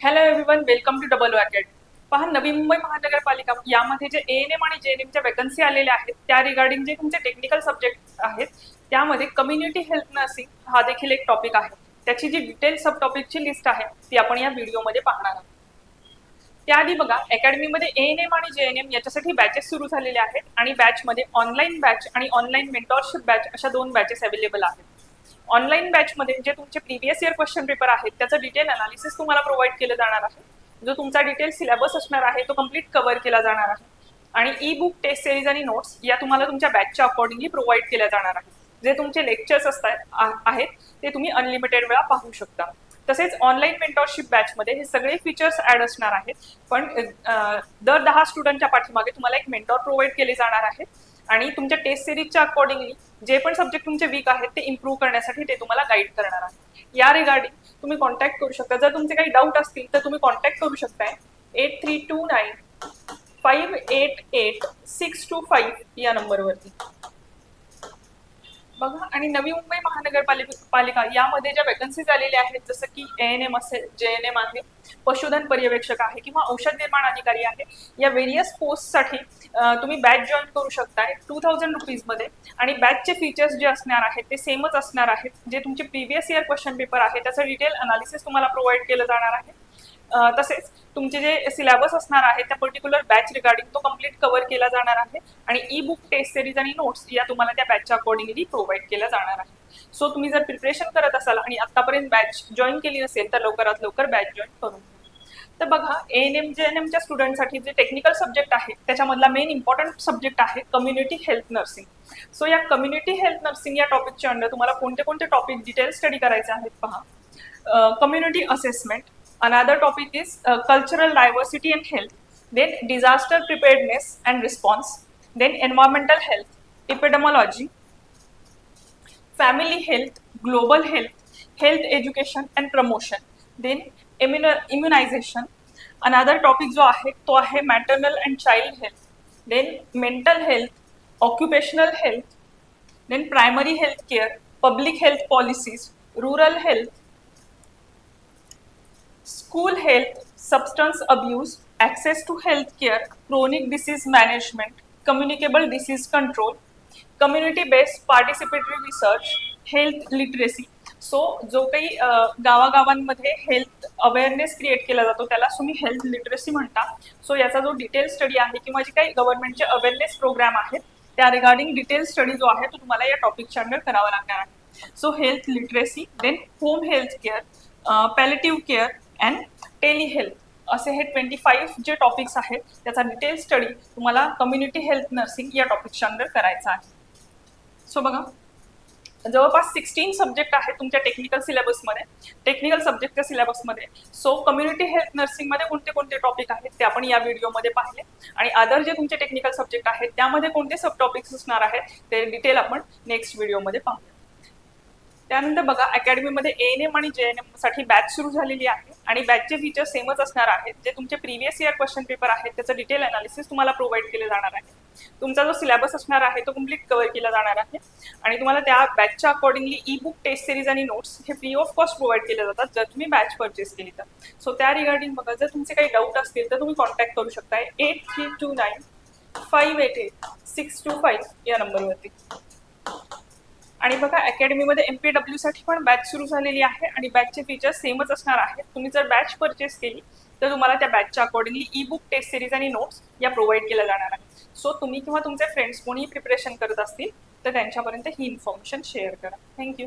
Hello everyone welcome to double वॅकेट पहा नवी मुंबई महानगरपालिका यामध्ये जे ए एन एम आणि जे एन एमच्या वॅकन्सी आलेल्या आहेत त्या रिगार्डिंग जे तुमचे टेक्निकल सब्जेक्ट आहेत त्यामध्ये कम्युनिटी हेल्थ नर्सिंग हा देखील एक टॉपिक आहे. त्याची जी डिटेल सब टॉपिकची लिस्ट आहे ती आपण या व्हिडिओमध्ये पाहणार आहोत. त्याआधी बघा अकॅडमीमध्ये ए एन एम आणि जे एन एम याच्यासाठी बॅचेस सुरू झालेले आहेत आणि बॅचमध्ये ऑनलाईन बॅच आणि ऑनलाईन मेंटॉरशिप बॅच अशा दोन बॅचेस अवेलेबल आहेत. ऑनलाईन बॅचमध्ये जे तुमचे प्रिव्हियस इयर क्वेश्चन पेपर आहेत त्याचं डिटेल अनालिसिस तुम्हाला प्रोव्हाइड केलं जाणार आहे. जो तुमचा डिटेल सिलेबस असणार आहे तो कंप्लीट कव्हर केला जाणार आहे. आणि ई बुक टेस्ट सिरीज आणि नोट्स या तुम्हाला तुमच्या बॅचच्या अकॉर्डिंगली प्रोव्हाइड केल्या जाणार आहेत. जे तुमचे लेक्चर्स असतात आहेत ते तुम्ही अनलिमिटेड वेळा पाहू शकता. तसेच ऑनलाईन मेंटॉरशिप बॅचमध्ये हे सगळे फीचर्स ऍड असणार आहेत. पण दर दहा स्टुडंटच्या पाठीमागे तुम्हाला एक मेंटॉर प्रोव्हाइड केले जाणार आहे. आणि तुमच्या टेस्ट सिरीजच्या अकॉर्डिंगली जे पण सब्जेक्ट तुमचे वीक आहेत ते इम्प्रूव्ह करण्यासाठी ते तुम्हाला गाईड करणार आहे. या रिगार्डिंग तुम्ही कॉन्टॅक्ट करू शकता. जर तुमचे काही डाऊट असतील तर तुम्ही कॉन्टॅक्ट करू शकताय. Eight three two nine five eight eight six two five या नंबरवरती बघा आणि नवी मुंबई महानगरपालिका पालिका यामध्ये ज्या वॅकन्सीज आलेल्या आहेत जसं की ए एन एम असेल जे एन एम आहे पशुधन पर्यवेक्षक आहे किंवा औषध निर्माण अधिकारी आहे या व्हेरियस पोस्टसाठी तुम्ही बॅच जॉईन करू शकताय टू थाउजंड रुपीजमध्ये आणि बॅचचे फीचर्स जे असणार आहेत ते सेमच असणार आहेत जे तुमचे प्रिव्हियस इयर क्वेश्चन पेपर आहे त्याचं डिटेल अनालिसिस तुम्हाला प्रोव्हाइड केलं जाणार आहे. तसेच तुमचे जे सिलेबस असणार आहे त्या पर्टिक्युलर बॅच रिगार्डिंग तो कंप्लीट कव्हर केला जाणार आहे आणि ई बुक टेस्ट सिरीज आणि नोट्स या तुम्हाला त्या बॅचच्या अकॉर्डिंगली प्रोव्हाइड केल्या जाणार आहे सो तुम्ही जर प्रिपरेशन करत असाल आणि आतापर्यंत बॅच जॉईन केली नसेल तर लवकरात लवकर बॅच जॉईन करून तर बघा A N M G N एमच्या स्टुडंटसाठी जे टेक्निकल सब्जेक्ट आहे त्याच्यामधला मेन इम्पॉर्टंट सब्जेक्ट आहे कम्युनिटी हेल्थ नर्सिंग सो या कम्युनिटी हेल्थ नर्सिंग या टॉपिकच्या अंडर तुम्हाला कोणते कोणते टॉपिक डिटेल स्टडी करायचे आहेत पहा community assessment another topic is uh, cultural diversity and health then disaster preparedness and response then environmental health epidemiology family health global health health education and promotion then immunization another topic जो आहे तो आहे maternal and child health then mental health occupational health then primary health care public health policies rural health school health, substance abuse, access to health care, chronic disease management, communicable disease control, community based participatory research, health literacy. So जो काही गावागावांमध्ये health awareness create केला जातो त्याला तुम्ही health literacy म्हणता so याचा जो डिटेल स्टडी आहे किंवा जे काही गव्हर्नमेंटचे अवेअरनेस प्रोग्राम आहेत त्या रिगार्डिंग डिटेल स्टडी जो आहे तो तुम्हाला या टॉपिकच्या अंडर करावा लागणार आहे so health literacy then home health care palliative care and tele health असे हे ट्वेंटी फाईव्ह जे टॉपिक्स आहेत त्याचा डिटेल स्टडी तुम्हाला कम्युनिटी हेल्थ नर्सिंग या टॉपिकच्या अंडर करायचा आहे. सो बघा जवळपास सिक्स्टीन सब्जेक्ट आहेत तुमच्या टेक्निकल सिलेबसमध्ये टेक्निकल सब्जेक्टच्या सिलेबसमध्ये सो कम्युनिटी हेल्थ नर्सिंगमध्ये कोणते कोणते टॉपिक आहेत ते आपण या व्हिडिओमध्ये पाहिले. आणि अदर जे तुमचे टेक्निकल सब्जेक्ट आहेत त्यामध्ये कोणते सब टॉपिक्स असणार आहेत ते डिटेल आपण नेक्स्ट व्हिडिओमध्ये पाहूया त्यानंतर बघा अकॅडमीमध्ये ए एन एम आणि जे एन एमसाठी बॅच सुरू झालेली आहे आणि बॅचचे फीचर सेमच असणार आहेत. जे तुमचे प्रिव्हियस इयर क्वेश्चन पेपर आहेत त्याचं डिटेल अनालिसिस तुम्हाला प्रोव्हाइड केले जाणार आहे. तुमचा जो सिलेबस असणार आहे तो कंप्लीट कव्हर केला जाणार आहे. आणि तुम्हाला त्या बॅचच्या accordingly e book test series आणि नोट्स हे फ्री ऑफ कॉस्ट प्रोव्हाइड केले जातात जर तुम्ही बॅच परचेस केली तर. सो त्या रिगार्डिंग बघा जर तुमचे काही डाऊट असतील तर तुम्ही कॉन्टॅक्ट करू शकताय. Eight three two nine five eight eight six two five या नंबरवरती आणि बघा अकॅडमीमध्ये एम पी डब्ल्यू साठी पण बॅच सुरू झालेली आहे आणि बॅचचे फीचर्स सेमच असणार आहेत. तुम्ही जर बॅच परचेस केली तर तुम्हाला त्या बॅचच्या accordingly e book test series आणि नोट्स या प्रोव्हाइड केल्या जाणार आहेत. सो तुम्ही किंवा तुमचे फ्रेंड्स कोणीही प्रिपरेशन करत असतील तर त्यांच्यापर्यंत ही इन्फॉर्मेशन शेअर करा. Thank you